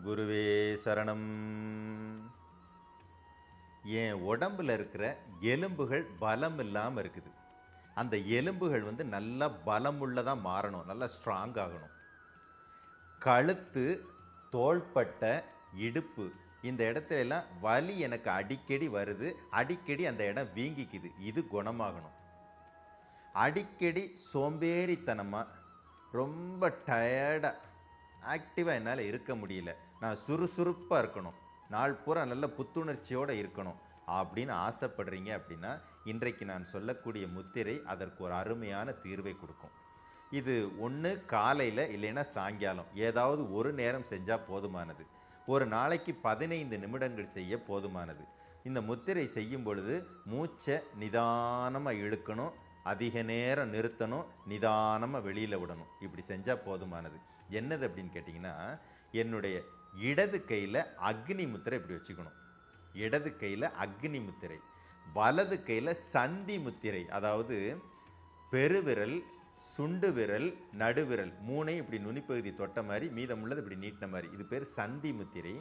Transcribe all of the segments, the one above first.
குருவே சரணம். என் உடம்புல இருக்கிற எலும்புகள் பலம் இல்லாமல் இருக்குது. அந்த எலும்புகள் வந்து நல்லா பலமுள்ளதாக மாறணும். நல்லா ஸ்ட்ராங் ஆகணும். கழுத்து தோள்பட்ட இடுப்பு இந்த இடத்துல எல்லாம் வலி எனக்கு அடிக்கடி வருது. அடிக்கடி அந்த இடம் வீங்கிக்குது. இது குணமாகணும். அடிக்கடி சோம்பேறித்தனமாக ரொம்ப டயர்டாக ஆக்டிவாக என்னால் இருக்க முடியல. நான் சுறுசுறுப்பாக இருக்கணும். நாள் பூரா நல்ல புத்துணர்ச்சியோடு இருக்கணும். அப்படின்னு ஆசைப்படுறீங்க அப்படின்னா இன்றைக்கு நான் சொல்லக்கூடிய முத்திரை அதற்கு ஒரு அருமையான தீர்வை கொடுக்கும். இது ஒன்று காலையில் இல்லைன்னா சாயங்காலம். ஏதாவது ஒரு நேரம் செஞ்சால் போதுமானது. ஒரு நாளைக்கு பதினைந்து நிமிடங்கள் செய்ய போதுமானது. இந்த முத்திரை செய்யும் பொழுது மூச்சை நிதானமாக இழுக்கணும். அதிக நேரம் நிறுத்தணும் நிதானமாக வெளியில் விடணும். இப்படி செஞ்சால் போதுமானது. என்னது அப்படின்னு கேட்டிங்கன்னா என்னுடைய இடது கையில் அக்னி முத்திரை இப்படி வச்சுக்கணும். இடது கையில் அக்னி முத்திரை வலது கையில் சந்தி முத்திரை அதாவது பெருவிரல் சுண்டு விரல் நடுவிரல் மூணையும் இப்படி நுனிப்பகுதி தொட்ட மாதிரி மீதமுள்ளது இப்படி நீட்டின மாதிரி. இது பேர் சந்தி முத்திரை.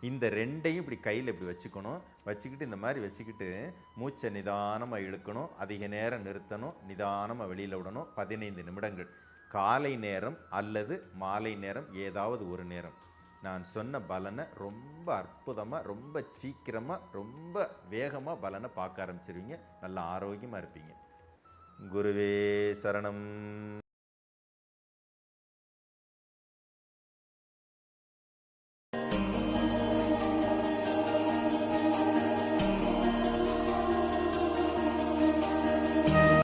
இந்த ரெண்டையும் இப்படி கையில் இப்படி வச்சுக்கணும். வச்சுக்கிட்டு இந்த மாதிரி வச்சுக்கிட்டு மூச்சை நிதானமாக இழுக்கணும். அதிக நேரம் நிறுத்தணும். நிதானமாக வெளியில் விடணும். பதினைந்து நிமிடங்கள். காலை நேரம் அல்லது மாலை நேரம் ஏதாவது ஒரு நேரம். நான் சொன்ன பலனை ரொம்ப அற்புதமாக ரொம்ப சீக்கிரமாக ரொம்ப வேகமாக பலனை பார்க்க ஆரம்பிச்சிருவீங்க. நல்ல ஆரோக்கியமாக இருப்பீங்க. குருவே சரணம்.